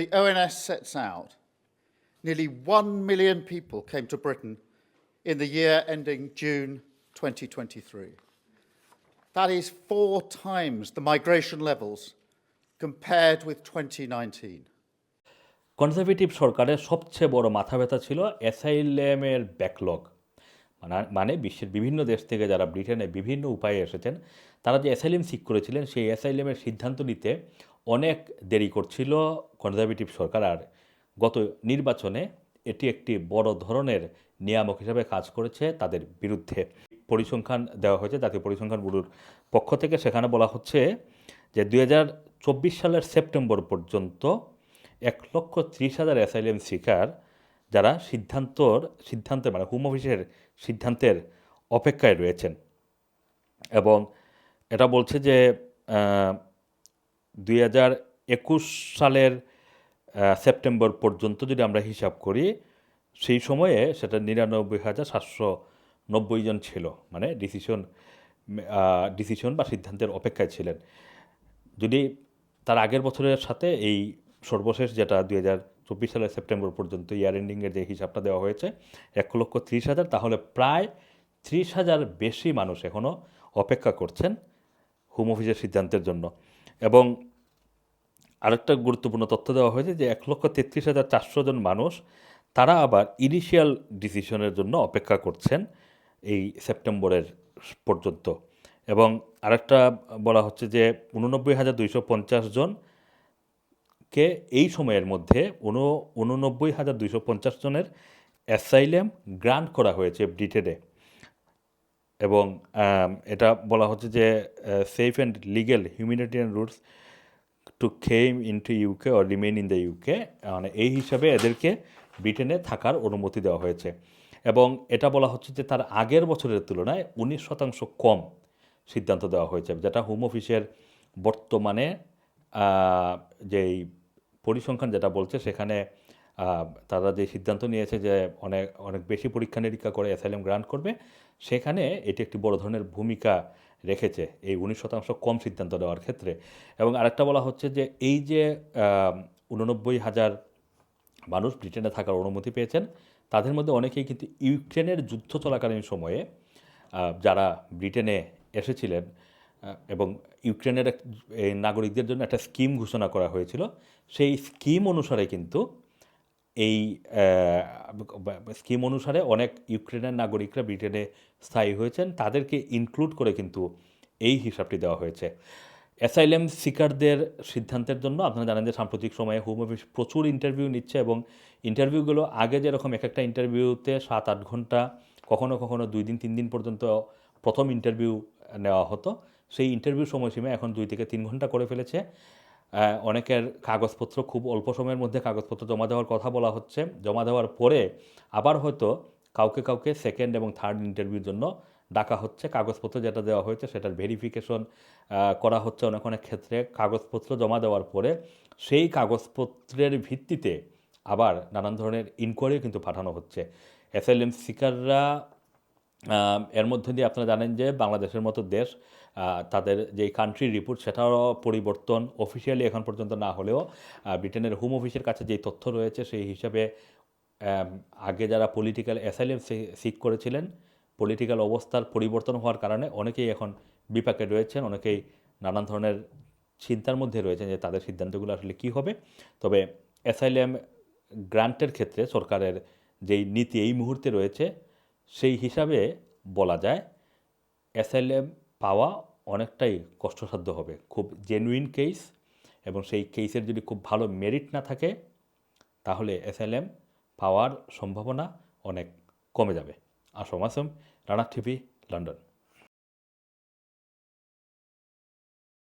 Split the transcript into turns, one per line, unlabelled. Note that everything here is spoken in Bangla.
The ONS sets out nearly 1 million people came to Britain in the year ending June 2023. That is four times the migration levels compared with 2019.
Conservative সরকারের সবচেয়ে বড় মাথা ব্যথা ছিল অ্যাসাইলেমের ব্যাকলগ মানে মানে বিশ্বের বিভিন্ন দেশ থেকে যারা ব্রিটেনে বিভিন্ন উপায়ে এসেছেন তারা যে অ্যাসাইলেম সিক করেছিলেন সেই অ্যাসাইলেমের সিদ্ধান্ত নিতে অনেক দেরি করছিল কনজারভেটিভ সরকার আর গত নির্বাচনে এটি একটি বড় ধরনের নিয়ামক হিসাবে কাজ করেছে তাদের বিরুদ্ধে। পরিসংখ্যান দেওয়া হয়েছে, জাতীয় পরিসংখ্যান ব্যুরোর পক্ষ থেকে। সেখানে বলা হচ্ছে যে দু হাজার চব্বিশ সালের সেপ্টেম্বর পর্যন্ত এক লক্ষ ত্রিশ হাজার অ্যাসাইলেম শিকার যারা সিদ্ধান্তর, সিদ্ধান্তের মানে হোম অফিসের সিদ্ধান্তের অপেক্ষায় রয়েছেন। এবং এটা বলছে যে দুই হাজার একুশ সালের সেপ্টেম্বর পর্যন্ত যদি আমরা হিসাব করি, সেই সময়ে সেটা নিরানব্বই হাজার সাতশো নব্বই জন ছিল। মানে ডিসিশন ডিসিশন বা সিদ্ধান্তের অপেক্ষায় ছিলেন। যদি তার আগের বছরের সাথে এই সর্বশেষ যেটা দুই হাজার চব্বিশ সালের সেপ্টেম্বর পর্যন্ত ইয়ার এন্ডিংয়ের যে হিসাবটা দেওয়া হয়েছে, এক লক্ষ ত্রিশ হাজার, তাহলে প্রায় ত্রিশ হাজার বেশি মানুষ এখনও অপেক্ষা করছেন হোম অফিসের সিদ্ধান্তের জন্য। এবং আরেকটা গুরুত্বপূর্ণ তথ্য দেওয়া হয়েছে যে এক লক্ষ তেত্রিশ হাজার চারশো জন মানুষ, তারা আবার ইনিশিয়াল ডিসিশনের জন্য অপেক্ষা করছেন এই সেপ্টেম্বরের পর্যন্ত। এবং আরেকটা বলা হচ্ছে যে উননব্বই হাজার দুইশো পঞ্চাশ জনকে এই সময়ের মধ্যে উন, উননব্বই হাজার দুইশো পঞ্চাশ জনের অ্যাসাইলেম গ্রান্ট করা হয়েছে ব্রিটেনে এবং এটা বলা হচ্ছে যে safe and legal humanitarian routes to come in to UK or remain in the UK মানে এই হিসাবে এদেরকে ব্রিটেনে থাকার অনুমতি দেওয়া হয়েছে। এবং এটা বলা হচ্ছে যে, তার আগের বছরের তুলনায় উনিশ শতাংশ কম সিদ্ধান্ত দেওয়া হয়েছে, যেটা হোম অফিসের বর্তমানে যেই পরিসংখ্যান যেটা বলছে, সেখানে তারা যে সিদ্ধান্ত নিয়েছে যে অনেক অনেক বেশি পরীক্ষা নিরীক্ষা করে অ্যাসাইলেম গ্রান্ট করবে, সেখানে এটি একটি বড় ধরনের ভূমিকা রেখেছে এই উনিশ শতাংশ কম সিদ্ধান্ত দেওয়ার ক্ষেত্রে। এবং আরেকটা বলা হচ্ছে যে এই যে উননব্বই হাজার মানুষ ব্রিটেনে থাকার অনুমতি পেয়েছেন, তাদের মধ্যে অনেকেই কিন্তু ইউক্রেনের যুদ্ধ চলাকালীন সময়ে যারা ব্রিটেনে এসেছিলেন এবং ইউক্রেনের নাগরিকদের জন্য একটা স্কিম ঘোষণা করা হয়েছিল। সেই স্কিম অনুসারে কিন্তু এই স্কিম অনুসারে অনেক ইউক্রেনের নাগরিকরা ব্রিটেনে স্থায়ী হয়েছেন। তাদেরকে ইনক্লুড করে কিন্তু এই হিসাবটি দেওয়া হয়েছে। অ্যাসাইলেম সিকারদের সিদ্ধান্তের জন্য আপনারা জানেন যে সাম্প্রতিক সময়ে হোম অফিস প্রচুর ইন্টারভিউ নিচ্ছে এবং ইন্টারভিউগুলো আগে যেরকম এক একটা ইন্টারভিউতে সাত আট ঘণ্টা, কখনো কখনো দুই দিন, তিন দিন পর্যন্ত প্রথম ইন্টারভিউ নেওয়া হতো। সেই ইন্টারভিউ সময়সীমা এখন দুই থেকে তিন ঘণ্টা করে ফেলেছে। অনেকের কাগজপত্র খুব অল্প সময়ের মধ্যে কাগজপত্র জমা দেওয়ার কথা বলা হচ্ছে। জমা দেওয়ার পরে আবার হয়তো কাউকে কাউকে সেকেন্ড এবং থার্ড ইন্টারভিউর জন্য ডাকা হচ্ছে। কাগজপত্র যেটা দেওয়া হয়েছে সেটার ভেরিফিকেশন করা হচ্ছে অনেক অনেক ক্ষেত্রে। কাগজপত্র জমা দেওয়ার পরে সেই কাগজপত্রের ভিত্তিতে আবার নানান ধরনের ইনকোয়ারিও কিন্তু পাঠানো হচ্ছে। এসএলএম সিকাররা আহ, এর মধ্যে দিয়ে আপনারা জানেন যে বাংলাদেশের মতো দেশ তাদের যে কান্ট্রি রিপোর্ট সেটারও পরিবর্তন অফিসিয়ালি এখন পর্যন্ত না হলেও ব্রিটেনের হোম অফিসের কাছে যেই তথ্য রয়েছে সেই হিসাবে আগে যারা পলিটিক্যাল অ্যাসাইলেম সিক করেছিলেন পলিটিক্যাল অবস্থার পরিবর্তন হওয়ার কারণে অনেকেই এখন বিপাকে রয়েছেন, অনেকেই নানান ধরনের চিন্তার মধ্যে রয়েছেন যে তাদের সিদ্ধান্তগুলো আসলে কী হবে। তবে অ্যাসাইলেম গ্রান্টের ক্ষেত্রে সরকারের যেই নীতি এই মুহূর্তে রয়েছে সেই হিসাবে বলা যায় এসএলএম পাওয়া অনেকটাই কষ্টসাধ্য হবে। খুব জেনুইন কেস এবং সেই কেসের যদি খুব ভালো মেরিট না থাকে, তাহলে এসএলএম পাওয়ার সম্ভাবনা অনেক কমে যাবে। Assam Assam Rana TV, London.